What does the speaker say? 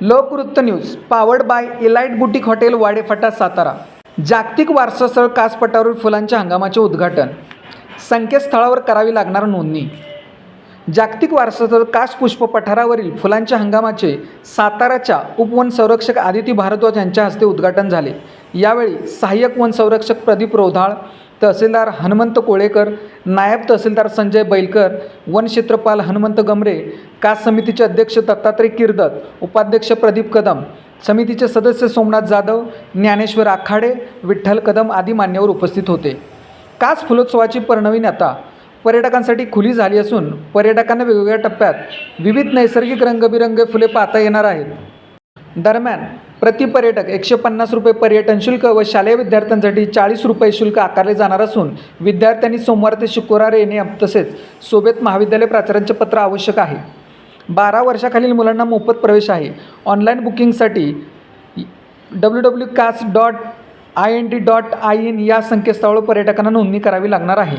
लोकवृत्त news powered by elite boutique hotel Wadephata Satara. जागतिक वारसास्थळ कासपटावरील फुलांच्या हंगामाचे उद्घाटन. संकेतस्थळावर करावी लागणार नोंदणी. जागतिक वारसास्थळ कास पुष्प पठारावरील फुलांच्या हंगामाचे साताराच्या उपवन संरक्षक आदिती भारद्वाज यांच्या हस्ते उद्घाटन झाले. यावेळी सहाय्यक वन संरक्षक प्रदीप रोधाळ तहसीलदार हनुमंत कोळेकर नायब तहसीलदार संजय बैलकर वन क्षेत्रपाल हनुमंत गमरे कास समितीचे अध्यक्ष दत्तात्रय किर्दत उपाध्यक्ष प्रदीप कदम समितीचे सदस्य सोमनाथ जाधव ज्ञानेश्वर आखाडे विठ्ठल कदम आदी मान्यवर उपस्थित होते. कास फुलोत्सवाची पर्णविन आता पर्यटकांसाठी खुली झाली असून पर्यटकांना वेगवेगळ्या टप्प्यात विविध नैसर्गिक रंगबिरंगी फुले पाहता येणार आहेत. दरम्यान प्रति पर्यटक एकशे पन्नास रुपये पर्यटन शुल्क व शालेय विद्यार्थ्यांसाठी चाळीस रुपये शुल्क आकारले जाणार असून विद्यार्थ्यांनी सोमवार ते शुक्रवार येणे तसेच सोबत महाविद्यालय प्राचार्यांचे पत्र आवश्यक आहे. बारा वर्षाखालील मुलांना मोफत प्रवेश आहे. ऑनलाईन बुकिंगसाठी W W caste dot I N D dot I N या संकेतस्थळावर पर्यटकांना नोंदणी करावी लागणार आहे.